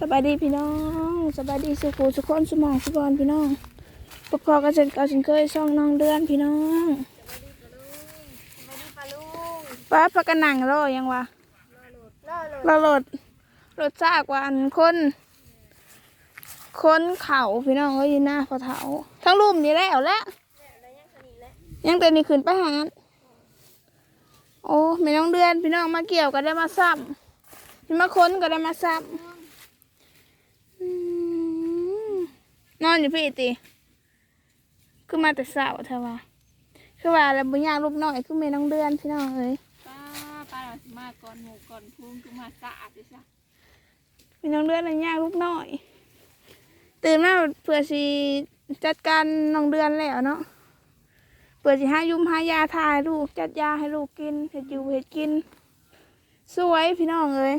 สบายดีพี่น้องสบายดีสุขุสุขคนสมองสุบอนพี่น้องพบพอกันเช่นเก่าเช่นเคยช่องน้องเดือนพี่น้องป้าพักกันหนังรอยังวะรอรถรถจากวาอันคนคนเขาพี่น้องก็ยืนหน้าพอเถาทั้งรูมนี่แล้วแหละยังแต่นี่ขึ้นไปหางั้นโอ้ไม่น้องเดือนพี่น้องมาเกี่ยวก็ได้มาซ้ำมาค้นก็ได้มาซับอืม นอนอยู่พี่ติคือมาแต่สาวเธอว่าคือว่าแล้วบุญญาลูกน้อยคือเมน้องเดือนพี่น้องเอ้ยป้าป้าเราสิมาก่อนหมูก่อนพุ่งคือมาสะอาดดิจ้ะเมน้องเดือนแล้วย่าลูกน้อย ตื่นมาเพื่อสิจัดการน้องเดือนแล้วเนาะเพื่อสิหายุมหายาทายลูกจัดยาให้ลูกกินเห็ดอยู่เห็ดกิน สวยพี่น้องเอ้ย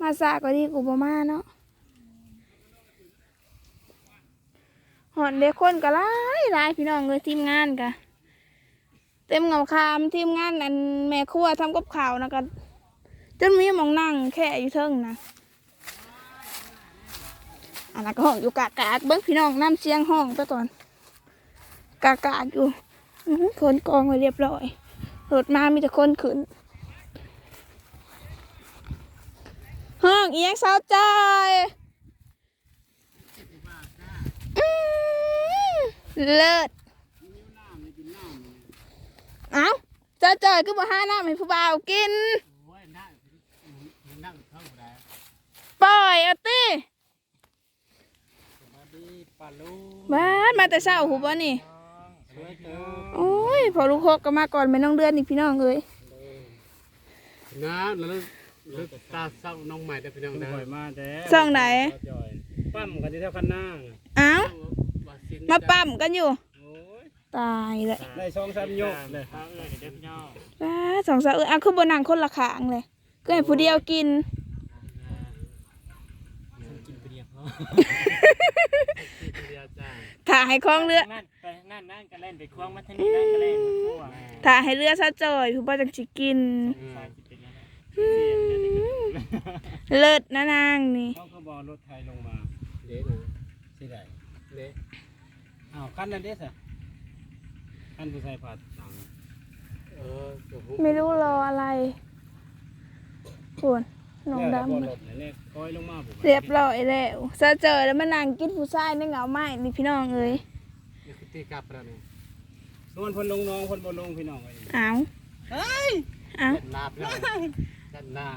มาสาก็ดีกูบ่มาเนาะ หอนเด็กคนก็หลายหลายพี่น้องเลยทีมงานกะเต็มเงาคามทีมงานอันแม่ครัวทำกับข่าวนะก็จนมีมองนั่งแค่อยู่เทิงนะอันนั้นก็ห้องอยู่กากากเบิ้งพี่น้องน้ำเสียงห้องไปก่อนกากากอยู่อื้อหือคนกองไว้เรียบร้อยรถมามีแต่คนขึ้นห้องเอียงสาใจอยอื้อ เลิศเอ้าเจ้าจอยก็บ่ห้าน้ำให้ผู้บ่าวกินโอ้ยนั่งนั่งเข้าได้ปล่อยเอาติสวัสดีป้าลุงบ้านมาแต่เช้าหูบ่นี่สวยเด้อโอ้ยพอลูกหกก็มาก่อนไม่น้องเดือนอีกพี่น้องเอ้ยนะแล้วแล้วตาเศร้าน้องใหม่ได้พี่น้องนะบ่อยมาแด้ซ่องไหนจอยปั้มกันที่เท่าคันหน้าน่ะเอ้า มาปั๊มกันอยู่โอ้ยตายเลยได้ช่องสามโยกเลยข้าวเอ้ยเด็กพี่น้องบ้าสองสาวเอ้ยเอาคือบนนังคนละขางเลย ก็ให้ผู้เดียวกินกินไปเดียวเนาะเดียวจ้าถ่าให้คล้องเรือนั่นไปนั่นนั่นกันเล่นไปควงมาทางนี้นั่นกันเล่นทั่วถ่าให้เรือซะจอยผู้บ่จังสิกินใช่จิตเป็นยังไงอืมเลิศนะนางนี่เขาก็บอกรถไทยลงมาเด็กนะสิได้เด็ก อ้าวคันนั้นเด้สิคันผู้ชายผัดตังเออโอ้โหไม่รู้รออะไรควรน้องแล้วดำบ่เลยรถเนี่ยคอยลงมาผมเรียบร้อยแล้วซะเจอแล้วมานั่งกินผู้ชายในเหงาไม้นี่พี่น้องเอ้ยนี่คือตีกลับแล้วนี่ส่วนคนลงน้องคนบ่ลงพี่น้องไอ้เอาเอ้าลาบแล้วด้านหน้า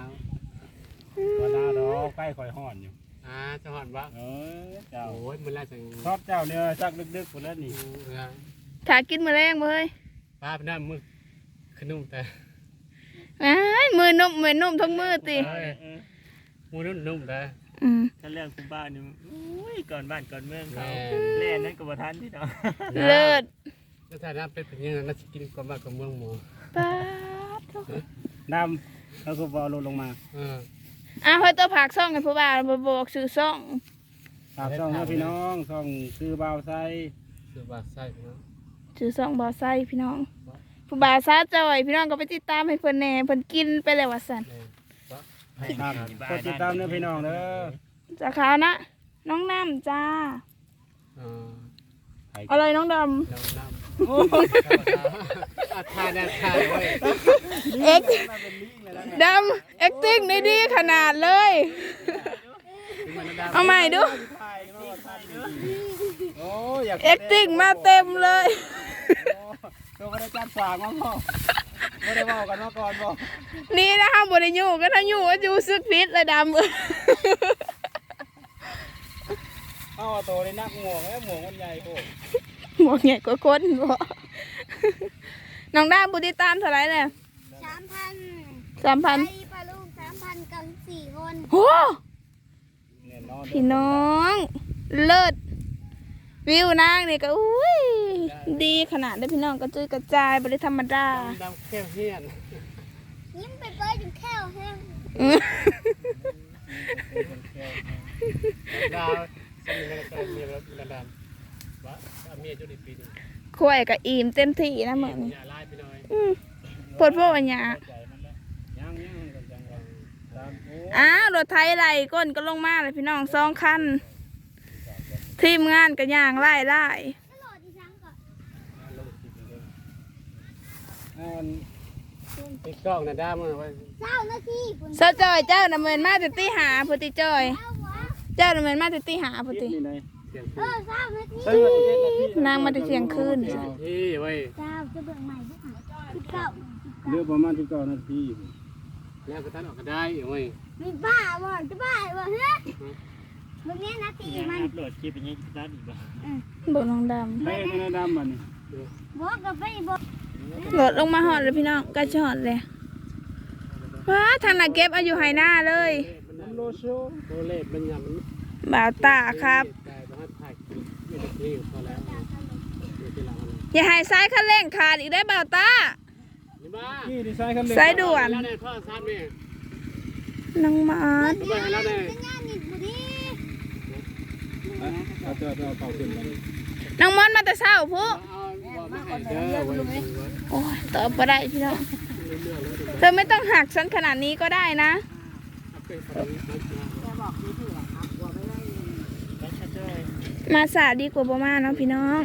บ่ดาดอกใกล้คอยห่อนอยู่ อ่าจะหอนวะเออเจ้าโอ้ยมันแรกจังชอบเจ้าเนี่ยซักดึกๆพุ่นแล้วนี่เออถ้ากินมื้อแรงบ่เฮ้ยป้าพี่น้ามือขนุ่มแต่อ้ายมือนุ่มมือนุ่มทั้งมือติเออเออมือนุ่มนุ่มแต่อืมถ้าเรื่องคุณบ้านนี่อุ้ยก่อนบ้านก่อนเมืองเขาแม่เล่นนั่นกับประธานที่เนาะเลิศแล้วถ้าน้ำเป็นเป็นยังไงน่าจะกินกว่าบ้านกับเมืองหมูป๊าดโถ่ดำแล้วก็บอลลงมาเออ อ้าวเฮ้ยตัวผักซ่องให้ผู้บ่าวบ่บอกชื่อซ่องฝากช่องให้พี่น้องช่องคือบ่าวไซคือบาดไส้พี่น้องชื่อซ่องบ่อไส้พี่น้อง ผู้บ่าวซาจอย พี่น้องก็ไปติดตามให้เพิ่นแหน่เพิ่นกินไปแล้วว่าซั่นแม่วะครับกดติดตามเนื้อพี่น้องเด้อจ้าขาวนะ น้องน้ำจ้าเอออะไรน้องดน้ำน้ำ อาทานอาทานเว้ยเอ็กดำเอ็กติ้งได้ดีขนาดเลย เอาใหม่ดู โอ้อยากเอ็กติ้งมาเต็มเลยตัวก็ได้จัดฝากมาพ่อไม่ได้บอกกันมาก่อนบอกนี่นะคะบริยูก็ถ้าอยู่ก็อยู่ซึกพิษเลยดำเอ้าตัวได้นักหมวกแล้วหมวกมันใหญ่โอ้ หมวกใหญ่กว่าคนบ่น้องดำบุติดตามเท่าไหรเลยสามพันสามพันไอ้ปลาลูกสามพันกับสี่คนโอ้แน่นอนพี่น้อง เลิศวิวนางนี่ก็อุ้ยดีขนาดได้อพี่น้องกระจุยกระจายบริธรรมดาดำแค่เฮียนยิ้มไปเบิร์ดอยู่แค่วแห้งอื้อดาวสมิงกันก็มีแล้วดำวะเมียจุดอีกปีนึง ข่อยกับอิ่มเต็มที่นะเหมือนอย่าไล่ไปหน่อยอืมปวดพวกอันหยาใจมันแล้วยังยังกันจังหวะตามโอ้อ้าวรถไทยไหลก้นก็ลงมาเลยพี่น้องสองคันทีมงานกันย่างไล่ไล่ตลอดที่ช้างก่อนอันติ๊กกล้องนะด้ามือไว้เจ้าหน้าที่คุณเสาจอยเจ้าดำเนินมาแต่ตีหาพุติจอย เจ้าวะเจ้าดำเนินมาแต่ตีหาพุคิดติ นี่ไหนเสียงเออเจ้าหน้าที่ใช่ไหมเจ็ดนาทีนางมาแต่เที่ยงคืนที่ไว้เจ้าจะเบิ่งใหม่ด้วยค่ะสิบเก้าเรือประมาณที่เก้านาทีแล้วก็ท่านออกก็ได้ไว้มีบ้าบ่จะบ้าบ่เฮ้ยมึงเนี้ยนาทีมันโหลดคลิปอย่างนี้ได้อีกบ่บอกน้องดไปในดำบันนี่บอกกับไปบอกำโหลดลงมาหอดเลยพี่น้องก็จะหอดเลยว้าทางนักเก็บอายุไหหน้าเลยน้ำโลโซโตเลขมันยังมันบ่าวตาครับแต่ว่าถ่ายค ลิปอยู่ที่พอแล้วอยู่ที่หลังอย่าให้ซ้ายคันเร่งขาดอีกได้อบ่าวตา นี่บ้านี่ดีไซน์คันเล็กสายด่วน แล้วเนี่ยข้อซ้ำเนี่ยน้องมาดไปให้แล้วเนี่ยงานนี่บุรีเราจะเอาเต่าขึ้นมาน้องมอนมาแต่เช้าผู้เอาบอกไม่ให้เด้อไว้โอ้ยตอบมาได้พี่น้องเธอไม่ต้องหักฉันขนาดนี้ก็ได้นะ เอาไปฝังนะ มาสาดีกว่าบ่มาเนาะพี่น้อง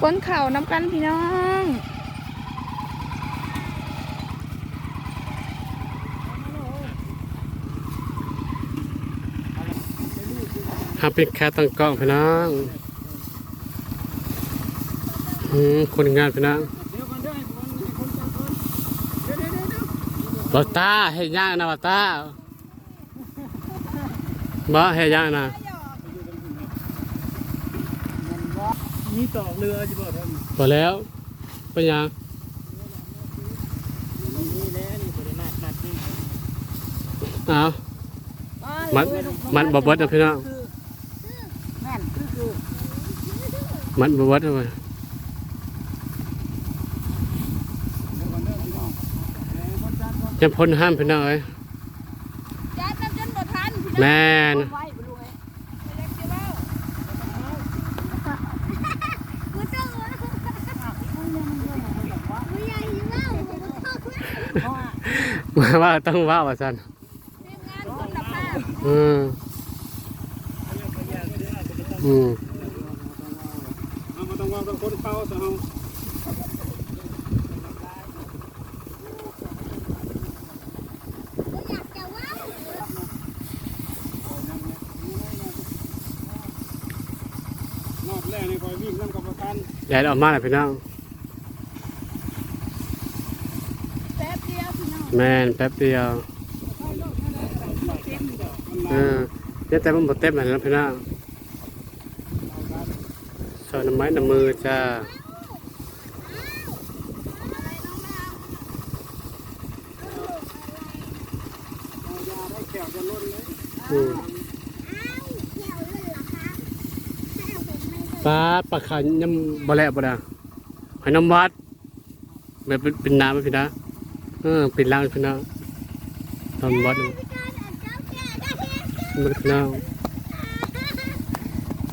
ก้นเข่าน้ำกันพี่น้องเอาเป็นแค่ตั้งกล้องพี่น้องอืมคนงานพี่น้องเดี๋ยวก่อนเด้อให้ยวเดี๋ยวเดี๋ยวเดี๋ยวบอตาเฮย่างนะบอตาบ่เฮ็ดย่างนะ มีตอกเรือจะบอกท่านบ่แล้วเป็นหยังนี่แหละนี่บริมาตรมาที่เอามันมันบ่เบิดนะพี่น้องแม่นคือคือมันบ่เบิดเอาไว้เดี๋ยวก่อนเด้อพี่น้องเดี๋ยวคนจังคนยังพ้นห้ามพี่น้องเอ้ยจ้าจำจนบ่ทันแม่น กูต้องว่ากูใหญ่เล่ากูต้อง ว่ามาว่าต้องว่าว่าซั่นอืมอืมเอามาต้องว่าต้องคนเข้าซะเฮากูอยากจะว่ารอบแรกนี่คอยวิ่งนำกับประกันยายออกมาแล้วพี่น้อง แป๊บเดียวพี่น้อง แม่นแป๊บเดียวเออเดี๋ยแต่มันบ่เต็มแล้วพี่น้องสอนน้ำไม้น้ำมือจ้าเอายาได้แขวจะล้นเลยอืมอ้าขียวเลยเหรอคะให้เอาผมไม่ปลาปลาขาวยังบ่แลบ่ดาหอยน้ำวัดแบบเป็นเป็นน้ำไหมพี่นะ เออป็นล้างพี่นะตอนวัดได้การอ่านเจ้าแก่ได้เห็นมันพี่นะ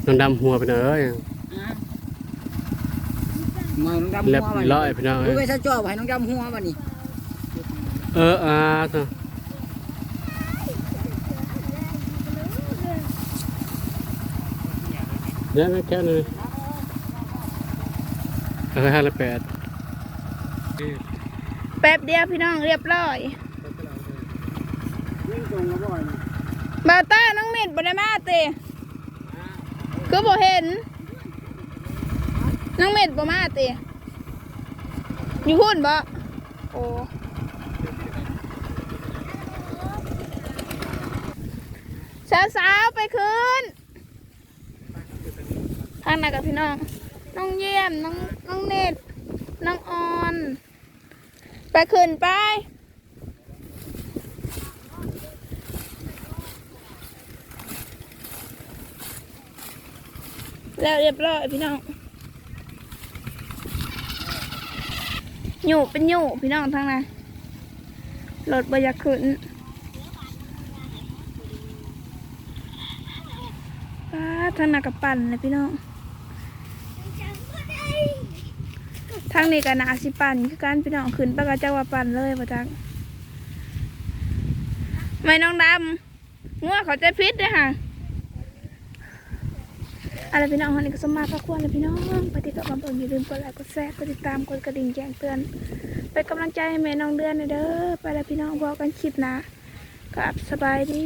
น้ำดำหัวพี่นะเอ้ยมาน้องดำหัเรียบวบัดร้อยพี่นะลูเอ้ยไอ้ชาจอบให้น้องดำหัวบัดนี้เอออ่าเถอะเนี่ยแม่แก้วนี่เออห้าละแปด แป๊บเดียวพี่น้องเรียบร้อยบาวตาน้องเม็ดบได้มาเตคือบ่เห็น น้องเม็ดบ่มาเตอยู่หุ่นบ่โอ้สาวๆไปคืนทางไหนกับพี่น้อง น้องเยี่ยม น้องน้องเน็ตน้องออน ไปคืนไป แล้วเรียบร้อยพี่น้องหยูเป็นหยูพี่น้องทางนั้นรถบยากขึ้นป้าทนักกับปั่นเลยพี่น้อง จังก็ได้ ทางนี้ก็นาสิปั่นคือการพี่น้องขึ้นปะกะเจ้าว่าปั่นเลยประจังไม่น้องดำงัวเขาใจพิษด้วยค่ะอะไรพี่น้องฮันนี่ก็สมมาพระควรเลยพี่น้องปฏิกับความเอิญอย่าลืมกดไลค์กดแชร์กดติดตามกดกระดิ่งแจ้งเตือนเป็นกำลังใจให้แม่น้องเดือนน่อยเด้อไปแล้วพี่น้องบอกกันคลิปนะกับสบายดี